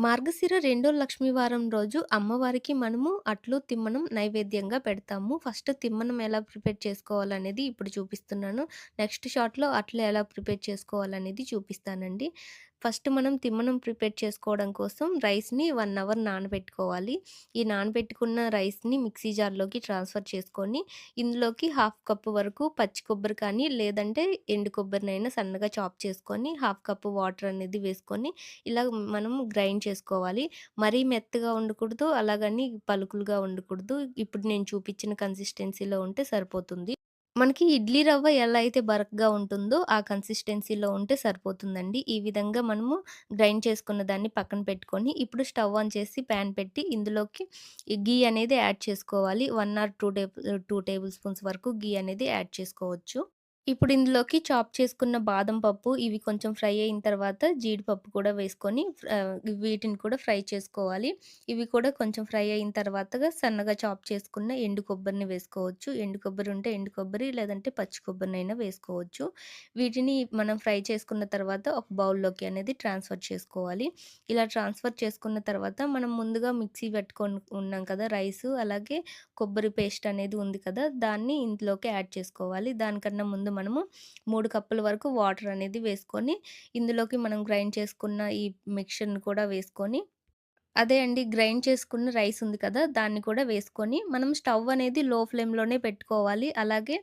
మార్గశిర రెండో లక్ష్మీవారం రోజు అమ్మవారికి మనము అట్లు, తిమ్మనం నైవేద్యంగా పెడతాము. ఫస్ట్ తిమ్మనం ఎలా ప్రిపేర్ చేసుకోవాలనేది ఇప్పుడు చూపిస్తున్నాను. నెక్స్ట్ షాట్‌లో అట్లు ఎలా ప్రిపేర్ చేసుకోవాలనేది చూపిస్తానండి. ఫస్ట్ మనం తిమ్మనం ప్రిపేర్ చేసుకోవడం కోసం రైస్‌ని వన్ అవర్ నానబెట్టుకోవాలి. ఈ నానబెట్టుకున్న రైస్‌ని మిక్సీ జార్‌లోకి ట్రాన్స్‌ఫర్ చేసుకొని, ఇందులోకి హాఫ్ కప్ వరకు పచ్చి కొబ్బరి కానీ, లేదంటే ఎండు కొబ్బరినైనా సన్నగా చాప్ చేసుకొని, హాఫ్ కప్పు వాటర్ అనేది వేసుకొని, ఇలా మనం గ్రైండ్ చేసుకోవాలి. మరీ మెత్తగా ఉండకూడదు, అలాగని పలుకులుగా ఉండకూడదు. ఇప్పుడు నేను చూపించిన కన్సిస్టెన్సీలో ఉంటే సరిపోతుంది. మనకి ఇడ్లీ రవ్వ ఎలా అయితే బరక్గా ఉంటుందో, ఆ కన్సిస్టెన్సీలో ఉంటే సరిపోతుందండి. ఈ విధంగా మనము గ్రైండ్ చేసుకున్న దాన్ని పక్కన పెట్టుకొని, ఇప్పుడు స్టవ్ ఆన్ చేసి ప్యాన్ పెట్టి, ఇందులోకి గీ ఘీ అనేది యాడ్ చేసుకోవాలి. One or two table two tablespoons వరకు ఘీ అనేది యాడ్ చేసుకోవచ్చు. ఇప్పుడు ఇందులోకి చాప్ చేసుకున్న బాదం పప్పు, ఇవి కొంచెం ఫ్రై అయిన తర్వాత జీడిపప్పు కూడా వేసుకొని వీటిని కూడా ఫ్రై చేసుకోవాలి. ఇవి కూడా కొంచెం ఫ్రై అయిన తర్వాతగా సన్నగా చాప్ చేసుకున్న ఎండు కొబ్బరిని వేసుకోవచ్చు. ఎండు కొబ్బరి ఉంటే ఎండు కొబ్బరి, లేదంటే పచ్చి కొబ్బరినైనా వేసుకోవచ్చు. వీటిని మనం ఫ్రై చేసుకున్న తర్వాత ఒక బౌల్‌లోకి అనేది ట్రాన్స్‌ఫర్ చేసుకోవాలి. ఇలా ట్రాన్స్‌ఫర్ చేసుకున్న తర్వాత మనం ముందుగా మిక్సీ పెట్టుకొని ఉన్నాం కదా! రైసు అలాగే కొబ్బరి పేస్ట్ అనేది ఉంది కదా! దాన్ని ఇందులోకి యాడ్ చేసుకోవాలి. దానికన్నా ముందు మనము మూడు కప్పుల వరకు వాటర్ అనేది వేసుకొని, ఇందులోకి మనం గ్రైండ్ చేసుకున్న ఈ మిక్స్చర్‌ని కూడా వేసుకొని అదే అండి. గ్రైండ్ చేసుకున్న రైస్ ఉంది కదా! దాన్ని కూడా వేసుకొని, మనం స్టవ్ అనేది లో ఫ్లేమ్‌లోనే పెట్టుకోవాలి. అలాగే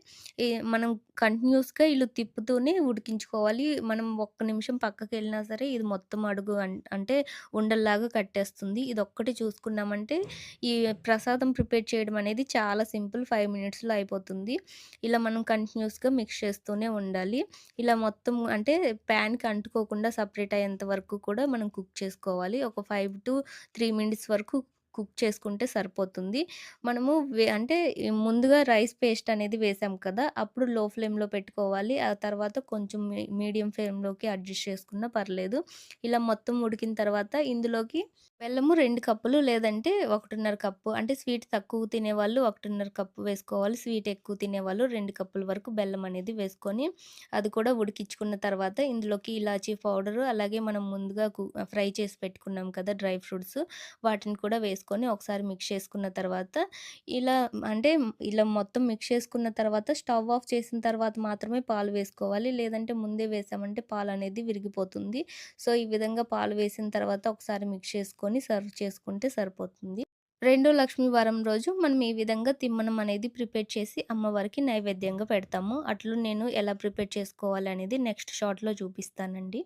మనం కంటిన్యూస్‌గా వీళ్ళు తిప్పుతూనే ఉడికించుకోవాలి. మనం ఒక్క నిమిషం పక్కకి వెళ్ళినా సరే ఇది మొత్తం అడుగు అంటే ఉండల్లాగా కట్టేస్తుంది. ఇది ఒక్కటి చూసుకున్నామంటే ఈ ప్రసాదం ప్రిపేర్ చేయడం అనేది చాలా సింపుల్. ఫైవ్ మినిట్స్‌లో అయిపోతుంది. ఇలా మనం కంటిన్యూస్‌గా మిక్స్ చేస్తూనే ఉండాలి. ఇలా మొత్తం అంటే ప్యాన్‌కి అంటుకోకుండా సపరేట్ అయ్యేంత వరకు కూడా మనం కుక్ చేసుకోవాలి. ఒక 5-3 మినిట్స్ వరకు కుక్ చేసుకుంటే సరిపోతుంది. మనము వే అంటే ముందుగా రైస్ పేస్ట్ అనేది వేసాం కదా! అప్పుడు లో ఫ్లేమ్‌లో పెట్టుకోవాలి. ఆ తర్వాత కొంచెం మీడియం ఫ్లేమ్‌లోకి అడ్జస్ట్ చేసుకున్నా పర్లేదు. ఇలా మొత్తం ఉడికిన తర్వాత ఇందులోకి బెల్లము రెండు కప్పులు లేదంటే 1:30 కప్పు అంటే స్వీట్ తక్కువ తినేవాళ్ళు 1:30 కప్పు వేసుకోవాలి. స్వీట్ ఎక్కువ తినేవాళ్ళు రెండు కప్పుల వరకు బెల్లం అనేది వేసుకొని, అది కూడా ఉడికించుకున్న తర్వాత ఇందులోకి ఇలాచీ పౌడరు, అలాగే మనం ముందుగా కు ఫ్రై చేసి పెట్టుకున్నాం కదా! డ్రై ఫ్రూట్స్ వాటిని కూడా వేసుకొని ఒకసారి మిక్స్ చేసుకున్న తర్వాత, ఇలా అంటే ఇలా మొత్తం మిక్స్ చేసుకున్న తర్వాత స్టవ్ ఆఫ్ చేసిన తర్వాత మాత్రమే పాలు వేసుకోవాలి. లేదంటే ముందే వేసామంటే పాలు అనేది విరిగిపోతుంది. సో, ఈ విధంగా పాలు వేసిన తర్వాత ఒకసారి మిక్స్ చేసుకొని సర్వ్ చేసుకుంటే సరిపోతుంది. రెండో లక్ష్మీ వారం రోజు మనం ఈ విధంగా తిమ్మనం అనేది ప్రిపేర్ చేసి అమ్మవారికి నైవేద్యంగా పెడతాము. అట్లు నేను ఎలా ప్రిపేర్ చేసుకోవాలి అనేది నెక్స్ట్ షాట్‌లో చూపిస్తానండి.